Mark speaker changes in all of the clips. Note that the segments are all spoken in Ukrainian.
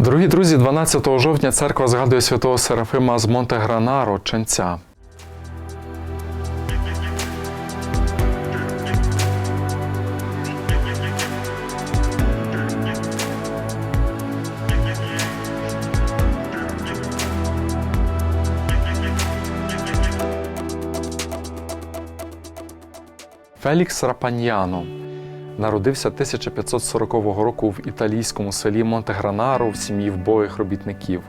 Speaker 1: Дорогі друзі, 12 жовтня церква згадує святого Серафима з Монте-Гранаро, ченця. Фелікс Рапаньяно народився 1540 року в італійському селі Монтегранаро в сім'ї вбогих робітників.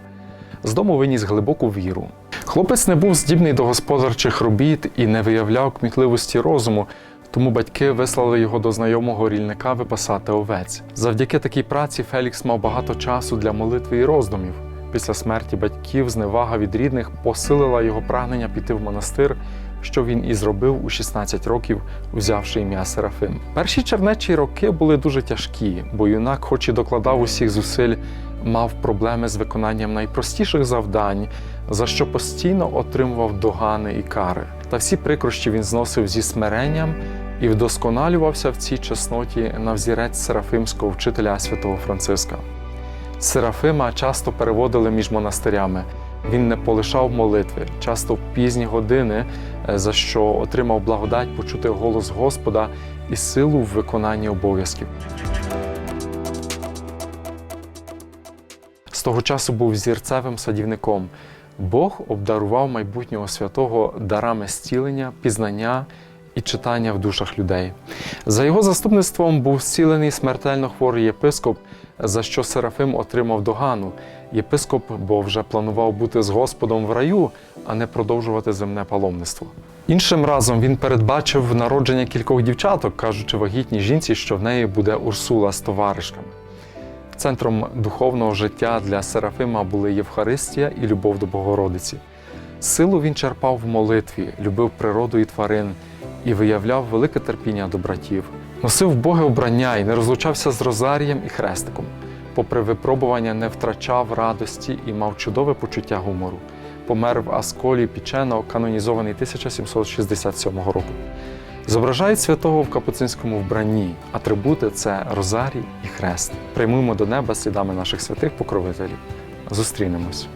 Speaker 1: З дому виніс глибоку віру. Хлопець не був здібний до господарчих робіт і не виявляв кмітливості розуму, тому батьки вислали його до знайомого рільника випасати овець. Завдяки такій праці Фелікс мав багато часу для молитви і роздумів. Після смерті батьків зневага від рідних посилила його прагнення піти в монастир, що він і зробив у 16 років, взявши ім'я Серафим. Перші чернечі роки були дуже тяжкі, бо юнак, хоч і докладав усіх зусиль, мав проблеми з виконанням найпростіших завдань, за що постійно отримував догани і кари. Та всі прикрощі він зносив зі смиренням і вдосконалювався в цій чесноті на взірець серафимського вчителя святого Франциска. Серафима часто переводили між монастирями. Він не полишав молитви, часто в пізні години, е, за що отримав благодать почути голос Господа і силу в виконанні обов'язків. З того часу був зірцевим садівником. Бог обдарував майбутнього святого дарами зцілення, пізнання і читання в душах людей. За його заступництвом був зцілений смертельно хворий єпископ, за що Серафим отримав догану. Єпископ, бо вже планував бути з Господом в раю, а не продовжувати земне паломництво. Іншим разом він передбачив народження кількох дівчаток, кажучи вагітній жінці, що в неї буде Урсула з товаришками. Центром духовного життя для Серафима були Євхаристія і любов до Богородиці. Силу він черпав в молитві, любив природу і тварин і виявляв велике терпіння до братів. Носив боге обрання і не розлучався з розарієм і хрестиком. Попри випробування, не втрачав радості і мав чудове почуття гумору. Помер в Асколі Пічено, канонізований 1767 року. Зображають святого в капуцинському вбранні. Атрибути це розарій і хрест. Приймуємо до неба слідами наших святих покровителів. Зустрінемось.